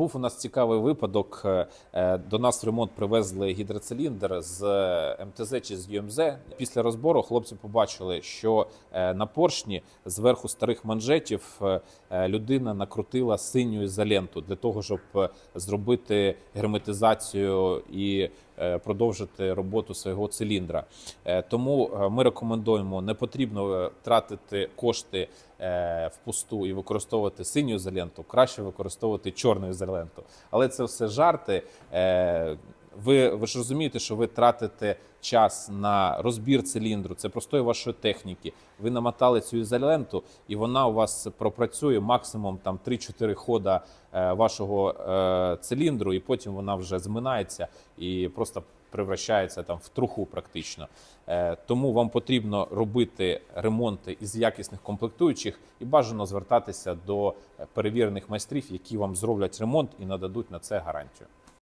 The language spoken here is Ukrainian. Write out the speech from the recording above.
Був у нас цікавий випадок. Е, е, До нас в ремонт привезли гідроциліндр з е, МТЗ чи з ЮМЗ. Після розбору хлопці побачили, що на поршні зверху старих манжетів людина накрутила синю ізоленту для того, щоб зробити герметизацію і продовжити роботу свого циліндра. Тому ми рекомендуємо не потрібно тратити кошти впусту і використовувати синю ізоленту, краще використовувати чорну ізоленту. Але це все жарти. Е, Ви, ви ж розумієте, що ви тратите час на розбір циліндру, це простої вашої техніки. Ви намотали цю ізоленту, і вона у вас пропрацює максимум там 3-4 хода е, вашого е, циліндру, і потім вона вже зминається і просто превращається там в труху практично. Е, Тому вам потрібно робити ремонти із якісних комплектуючих і бажано звертатися до перевірених майстрів, які вам зроблять ремонт і нададуть на це гарантію.